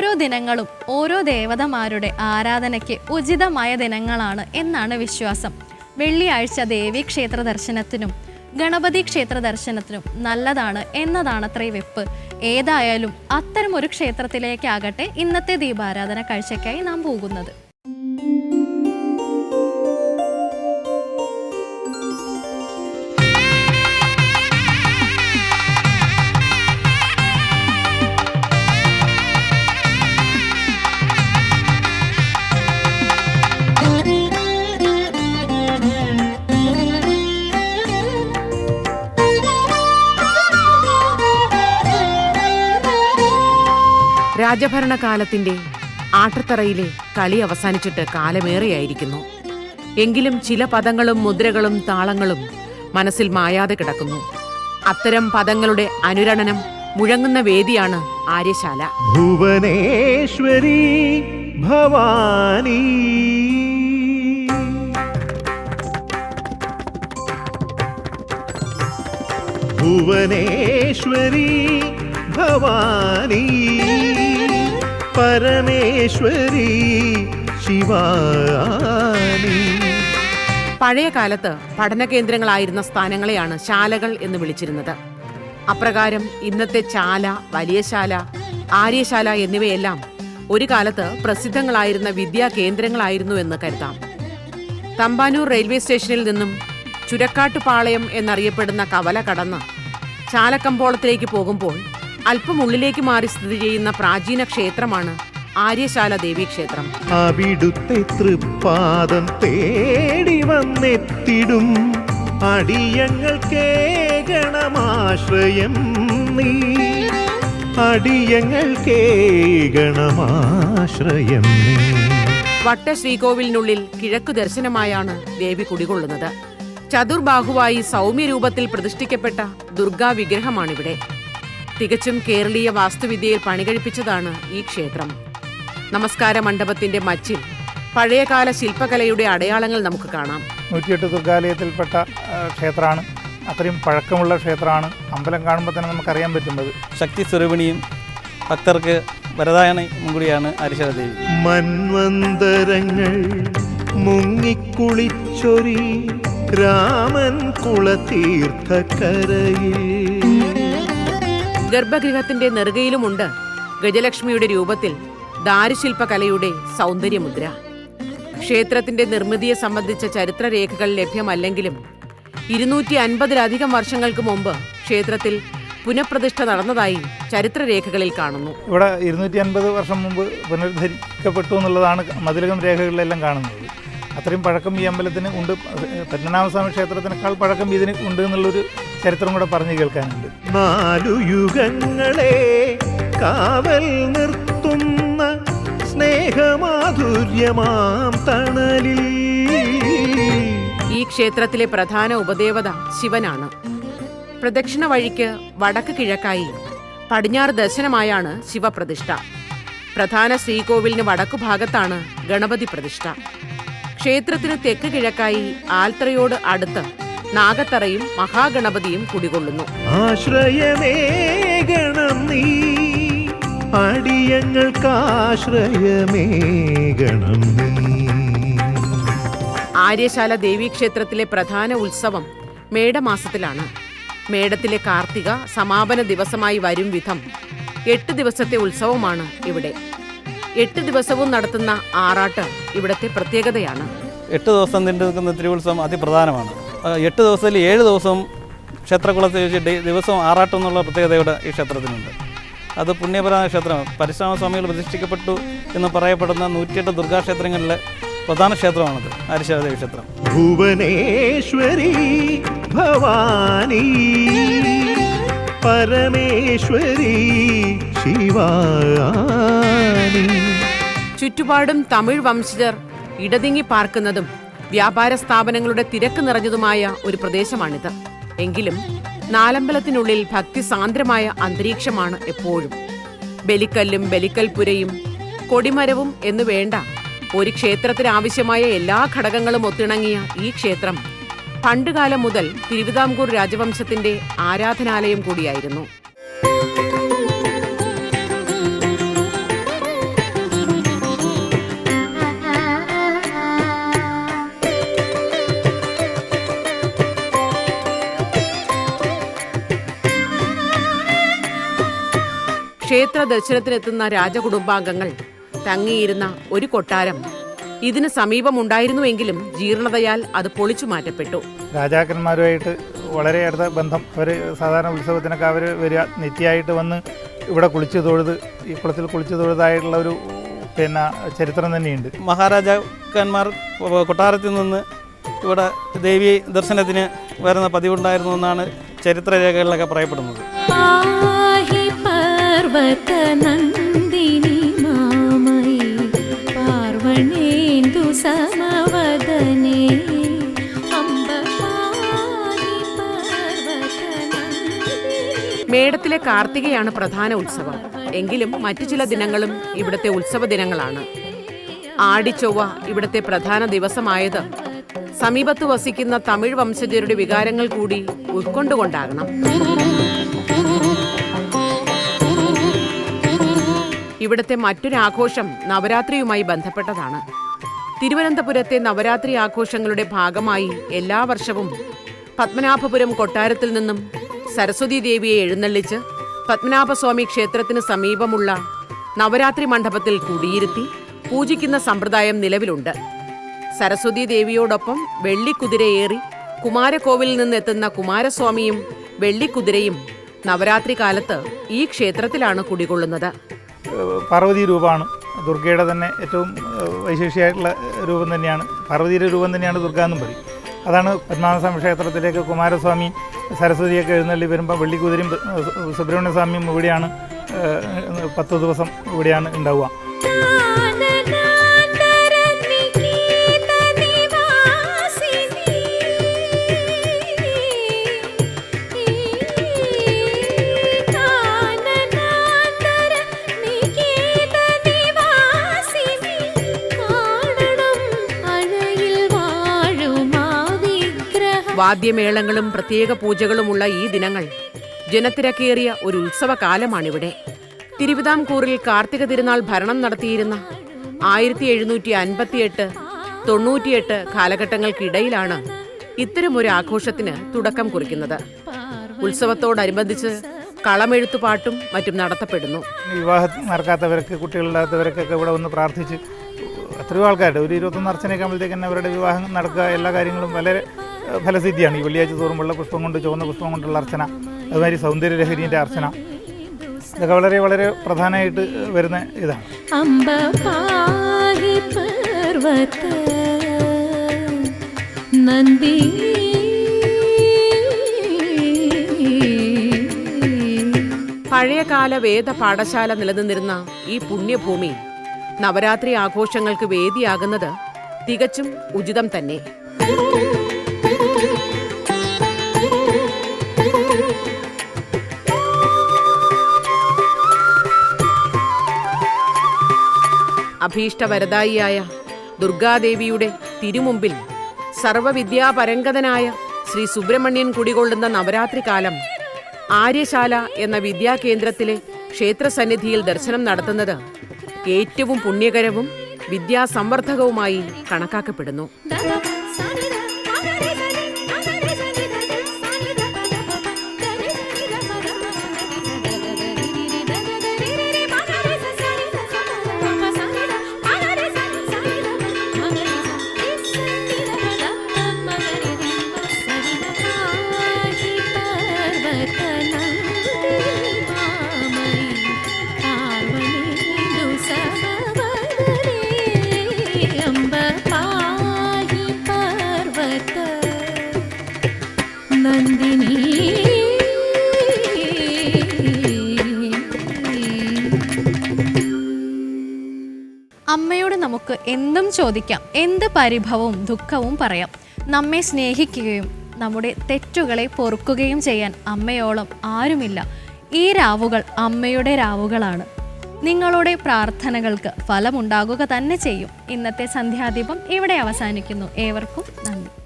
ഓരോ ദിനങ്ങളും ഓരോ ദേവതമാരുടെ ആരാധനയ്ക്ക് ഉചിതമായ ദിനങ്ങളാണ് എന്നാണ് വിശ്വാസം. വെള്ളിയാഴ്ച ദേവി ക്ഷേത്ര ദർശനത്തിനും ഗണപതി ക്ഷേത്ര ദർശനത്തിനും നല്ലതാണ് എന്നതാണത്രേ വെപ്പ്. ഏതായാലും അത്തരം ഒരു ക്ഷേത്രത്തിലേക്കാകട്ടെ ഇന്നത്തെ ദീപാരാധന കാഴ്ചയ്ക്കായി നാം പോകുന്നത്. രാജഭരണകാലത്തിന്റെ ആട്ടത്തറയിലെ കളി അവസാനിച്ചിട്ട് കാലമേറെയായിരിക്കുന്നു. എങ്കിലും ചില പദങ്ങളും മുദ്രകളും താളങ്ങളും മനസ്സിൽ മായാതെ കിടക്കുന്നു. അത്തരം പദങ്ങളുടെ അനുരണനം മുഴങ്ങുന്ന വേദിയാണ് ആര്യശാല. ഭുവനേശ്വരി ഭവാനി. ഭുവനേശ്വരി ഭവാനി. പരമേശ്വരി ശിവാനി. പഴയ കാലത്ത് പഠന കേന്ദ്രങ്ങളായിരുന്ന സ്ഥാനങ്ങളെയാണ് ശാലകൾ എന്ന് വിളിച്ചിരുന്നത്. അപ്രകാരം ഇന്നത്തെ ചാല വലിയശാല ആര്യശാല എന്നിവയെല്ലാം ഒരു കാലത്ത് പ്രസിദ്ധങ്ങളായിരുന്ന വിദ്യാ കേന്ദ്രങ്ങളായിരുന്നു എന്ന് കരുതാം. തമ്പാനൂർ റെയിൽവേ സ്റ്റേഷനിൽ നിന്നും ചുരക്കാട്ടുപാളയം എന്നറിയപ്പെടുന്ന കവല കടന്ന് ചാലക്കമ്പോളത്തിലേക്ക് പോകുമ്പോൾ അല്പം ഉള്ളിലേക്ക് മാറി സ്ഥിതി ചെയ്യുന്ന പ്രാചീന ക്ഷേത്രമാണ് ആര്യശാല ദേവീക്ഷേത്രം അവിടുത്തെ തൃപ്പാദം തേടി വന്നെത്തിടും. അടിയങ്ങൾക്കേകണമാശ്രയം നീ. അടിയങ്ങൾക്കേകണമാശ്രയം നീ. വട്ട ശ്രീകോവിലിനുള്ളിൽ കിഴക്കു ദർശനമായാണ് ദേവി കുടികൊള്ളുന്നത്. ചതുർബാഹുവായി സൗമ്യ രൂപത്തിൽ പ്രതിഷ്ഠിക്കപ്പെട്ട ദുർഗാ വിഗ്രഹമാണിവിടെ തികച്ചും കേരളീയ വാസ്തുവിദ്യയിൽ പണികഴിപ്പിച്ചതാണ് ഈ ക്ഷേത്രം. നമസ്കാര മണ്ഡപത്തിന്റെ മച്ചിൽ പഴയകാല ശില്പകലയുടെ അടയാളങ്ങൾ നമുക്ക് കാണാം. നൂറ്റിയെട്ട് ദുർഗാലയത്തിൽപ്പെട്ട ക്ഷേത്രമാണ്. അത്രയും പഴക്കമുള്ള ക്ഷേത്രമാണ്. അമ്പലം കാണുമ്പോൾ തന്നെ നമുക്കറിയാൻ പറ്റുന്നത്. ശക്തി സ്വരൂപിണിയും ഭക്തർക്ക് വരദായണയും കൂടിയാണ് ആര്യശാല ദേവി. മൻവന്തരങ്ങൾ മുങ്ങിക്കുളിച്ചൊരി രാമൻ കുളതീർത്ഥക്കരയിൽ ഗർഭഗൃഹത്തിന്റെ നെറുകയിലുമുണ്ട് ഗജലക്ഷ്മിയുടെ രൂപത്തിൽ ദാരുശില്പകലയുടെ സൗന്ദര്യമുദ്ര. ക്ഷേത്രത്തിന്റെ നിർമ്മിതിയെ സംബന്ധിച്ച ചരിത്രരേഖകൾ ലഭ്യമല്ലെങ്കിലും ഇരുന്നൂറ്റി അൻപതിലധികം വർഷങ്ങൾക്ക് മുമ്പ് ക്ഷേത്രത്തിൽ പുനഃപ്രതിഷ്ഠ നടന്നതായി ചരിത്രരേഖകളിൽ കാണുന്നു. ഇവിടെ ഇരുന്നൂറ്റി അൻപത് വർഷം മുമ്പ് പുനരുദ്ധരിക്കപ്പെട്ടു എന്നുള്ളതാണ് മതിലകം രേഖകളിലെല്ലാം കാണുന്നത്. അത്രയും പഴക്കം ഈ അമ്പലത്തിന് ഉണ്ട്. പത്മനാഭസ്വാമി ക്ഷേത്രത്തിനേക്കാൾ പഴക്കം ഇതിന് ഉണ്ട് എന്നുള്ളൊരു ചരിത്രം കൂടെ പറഞ്ഞു കേൾക്കാനുണ്ട്. നാലു യുഗങ്ങളെ കാവൽ നിർത്തുന്ന സ്നേഹമാധുര്യമാം തണലിൽ. ഈ ക്ഷേത്രത്തിലെ പ്രധാന ഉപദേവത ശിവനാണ്. പ്രദക്ഷിണ വഴിക്ക് വടക്ക് കിഴക്കായി പടിഞ്ഞാറ് ദർശനമായാണ് ശിവപ്രതിഷ്ഠ. പ്രധാന ശ്രീകോവിലിന് വടക്കു ഭാഗത്താണ് ഗണപതി പ്രതിഷ്ഠ. ക്ഷേത്രത്തിന് തെക്ക് കിഴക്കായി ആൽത്രയോട് അടുത്ത് നാഗത്തറയും മഹാഗണപതിയും കുടികൊള്ളുന്നു. ആശ്രയമേകണം നീ. അടിയങ്ങൾക്കാശ്രയമേകണം നീ. ആര്യശാല ദേവീക്ഷേത്രത്തിലെ പ്രധാന ഉത്സവം മേടമാസത്തിലാണ്. മേടത്തിലെ കാർത്തിക സമാപന ദിവസമായി വരും വിധം എട്ട് ദിവസത്തെ ഉത്സവമാണ് ഇവിടെ. എട്ട് ദിവസവും നടത്തുന്ന ആറാട്ട് ഇവിടത്തെ പ്രത്യേകതയാണ്. എട്ട് ദിവസം നീണ്ടു നിൽക്കുന്ന തിരുവുത്സവം അതിപ്രധാനമാണ്. എട്ട് ദിവസത്തിൽ ഏഴ് ദിവസവും ക്ഷേത്രകുളത്തിൽ വെച്ച് ദിവസം ദിവസവും ആറാട്ടം എന്നുള്ള പ്രത്യേകതയുടെ ഈ ക്ഷേത്രത്തിനുണ്ട്. അത് പുണ്യപ്രധാന ക്ഷേത്രം പരശുരാമ സ്വാമികൾ പ്രതിഷ്ഠിക്കപ്പെട്ടു എന്ന് പറയപ്പെടുന്ന നൂറ്റിയെട്ട് ദുർഗാക്ഷേത്രങ്ങളിലെ പ്രധാന ക്ഷേത്രമാണത് ആരിശാദേവി ക്ഷേത്രം. ഭുവനേശ്വരി ഭവാനി. പരമേശ്വരി ശിവാനി ചുറ്റുപാടും തമിഴ് വംശജർ ഇടതിങ്ങി പാർക്കുന്നതും വ്യാപാര സ്ഥാപനങ്ങളുടെ തിരക്ക് നിറഞ്ഞതുമായ ഒരു പ്രദേശമാണിത്. എങ്കിലും നാലമ്പലത്തിനുള്ളിൽ ഭക്തി സാന്ദ്രമായ അന്തരീക്ഷമാണ് എപ്പോഴും. ബലിക്കല്ലും ബലിക്കൽപുരയും കൊടിമരവും എന്നു വേണ്ട ഒരു ക്ഷേത്രത്തിന് ആവശ്യമായ എല്ലാ ഘടകങ്ങളും ഒത്തിണങ്ങിയ ഈ ക്ഷേത്രം പണ്ടുകാലം മുതൽ തിരുവിതാംകൂർ രാജവംശത്തിന്റെ ആരാധനാലയം കൂടിയായിരുന്നു. ക്ഷേത്ര ദർശനത്തിനെത്തുന്ന രാജകുടുംബാംഗങ്ങൾ തങ്ങിയിരുന്ന ഒരു കൊട്ടാരം ഇതിന് സമീപമുണ്ടായിരുന്നുവെങ്കിലും ജീർണതയാൽ അത് പൊളിച്ചു മാറ്റപ്പെട്ടു. രാജാക്കന്മാരുമായിട്ട് വളരെ അടുത്ത ബന്ധം. അവർ സാധാരണ ഉത്സവത്തിനൊക്കെ അവർ വരിക നിത്യമായിട്ട് വന്ന് ഇവിടെ കുളിച്ചു തൊഴുത് ഈ കുളത്തിൽ കുളിച്ചു തൊഴുതായിട്ടുള്ള ഒരു പിന്നെ ചരിത്രം തന്നെയുണ്ട്. മഹാരാജാക്കന്മാർ കൊട്ടാരത്തിൽ നിന്ന് ഇവിടെ ദേവി ദർശനത്തിന് വരുന്ന പതിവുണ്ടായിരുന്നു എന്നാണ് ചരിത്രരേഖകളിലൊക്കെ പറയപ്പെടുന്നത്. പാർവതനന്ദിനി മാമൈ മാമയി പാർവണേന്ദു പാഹി മേടത്തിലെ കാർത്തികയാണ് പ്രധാന ഉത്സവം. എങ്കിലും മറ്റു ചില ദിനങ്ങളും ഇവിടുത്തെ ഉത്സവ ദിനങ്ങളാണ്. ആടിച്ചൊവ്വ ഇവിടുത്തെ പ്രധാന ദിവസമായത്. സമീപത്ത് വസിക്കുന്ന തമിഴ് വംശജരുടെ വികാരങ്ങൾ കൂടി ഉൾക്കൊണ്ടുകൊണ്ടാകണം. ഇവിടുത്തെ മറ്റൊരു ആഘോഷം നവരാത്രിയുമായി ബന്ധപ്പെട്ടതാണ്. തിരുവനന്തപുരത്തെ നവരാത്രി ആഘോഷങ്ങളുടെ ഭാഗമായി എല്ലാ വർഷവും പത്മനാഭപുരം കൊട്ടാരത്തിൽ നിന്നും സരസ്വതി ദേവിയെ എഴുന്നള്ളിച്ച് പത്മനാഭസ്വാമി ക്ഷേത്രത്തിന് സമീപമുള്ള നവരാത്രി മണ്ഡപത്തിൽ കുടിയിരുത്തി പൂജിക്കുന്ന സമ്പ്രദായം നിലവിലുണ്ട്. സരസ്വതി ദേവിയോടൊപ്പം വെള്ളിക്കുതിരയേറി കുമാരകോവിലിൽ നിന്നെത്തുന്ന കുമാരസ്വാമിയും വെള്ളിക്കുതിരയും നവരാത്രി കാലത്ത് ഈ ക്ഷേത്രത്തിലാണ് കുടികൊള്ളുന്നത്. പാർവതി രൂപമാണ് ദുർഗയുടെ തന്നെ ഏറ്റവും വൈശേഷിയായിട്ടുള്ള രൂപം തന്നെയാണ്. പാർവതിയുടെ രൂപം തന്നെയാണ് ദുർഗ എന്നും പറയും. അതാണ് പത്മനാഭസ്വാമി ക്ഷേത്രത്തിലേക്ക് കുമാരസ്വാമി സരസ്വതിയൊക്കെ എഴുന്നള്ളി വരുമ്പോൾ വെള്ളിക്കുതിരും സുബ്രഹ്മണ്യസ്വാമിയും സുബ്രഹ്മണ്യ സ്വാമിയും ഇവിടെയാണ് പത്ത് ദിവസം ഇവിടെയാണ് ഉണ്ടാവുക. വാദ്യമേളങ്ങളും പ്രത്യേക പൂജകളുമുള്ള ഈ ദിനങ്ങൾ ജനത്തിരക്കേറിയ ഒരു ഉത്സവകാലമാണിവിടെ. തിരുവിതാംകൂറിൽ കാർത്തിക തിരുനാൾ ഭരണം നടത്തിയിരുന്ന ആയിരത്തി എഴുന്നൂറ്റി അൻപത്തിയെട്ട് തൊണ്ണൂറ്റിയെട്ട് കാലഘട്ടങ്ങൾക്കിടയിലാണ് ഇത്തരമൊരു ആഘോഷത്തിന് തുടക്കം കുറിക്കുന്നത്. ഉത്സവത്തോടനുബന്ധിച്ച് കളമെഴുത്തുപാട്ടും മറ്റും നടത്തപ്പെടുന്നു. വിവാഹം നടക്കാത്തവർക്ക് കുട്ടികളില്ലാത്തവർക്കൊക്കെ ഇവിടെ ഒന്ന് പ്രാർത്ഥിച്ച് എത്രയോ ആൾക്കാരുടെ ഒരു ഇരുപത്തൊന്ന് അർച്ചനയൊക്കെ ആകുമ്പോഴത്തേക്ക് തന്നെ അവരുടെ വിവാഹം നടക്കുക എല്ലാ കാര്യങ്ങളും വളരെ ഫലസിദ്ധിയാണ്. ഈ വെള്ളിയാഴ്ച തോറും വെള്ള പുഷ്പം കൊണ്ട് ചുവന്ന പുഷ്പം കൊണ്ടുള്ള അർച്ചന അതുമാതിരി സൗന്ദര്യലഹരിന്റെ അർച്ചന ഇതൊക്കെ വളരെ വളരെ പ്രധാനമായിട്ട് വരുന്ന ഇതാണ്. അംബ പാഹി പർവത നന്ദി. പഴയകാല വേദ പാഠശാല നിലനിന്നിരുന്ന ഈ പുണ്യഭൂമി നവരാത്രി ആഘോഷങ്ങൾക്ക് വേദിയാകുന്നത് തികച്ചും ഉചിതം തന്നെ. അഭീഷ്ടവരദായിയായ ദുർഗാദേവിയുടെ തിരുമുമ്പിൽ സർവവിദ്യാപരംഗതനായ ശ്രീ സുബ്രഹ്മണ്യൻ കുടികൊള്ളുന്ന നവരാത്രി കാലം ആര്യശാല എന്ന വിദ്യാകേന്ദ്രത്തിലെ ക്ഷേത്രസന്നിധിയിൽ ദർശനം നടത്തുന്നത് ഏറ്റവും പുണ്യകരവും വിദ്യാസംവർദ്ധകവുമായി കണക്കാക്കപ്പെടുന്നു. നമുക്ക് എന്തും ചോദിക്കാം. എന്ത് പരിഭവവും ദുഃഖവും പറയാം. നമ്മെ സ്നേഹിക്കുകയും നമ്മുടെ തെറ്റുകളെ പൊറുക്കുകയും ചെയ്യാൻ അമ്മയോളം ആരുമില്ല. ഈ രാവുകൾ അമ്മയുടെ രാവുകളാണ്. നിങ്ങളുടെ പ്രാർത്ഥനകൾക്ക് ഫലമുണ്ടാകുക തന്നെ ചെയ്യും. ഇന്നത്തെ സന്ധ്യാദീപം ഇവിടെ അവസാനിക്കുന്നു. ഏവർക്കും നന്ദി.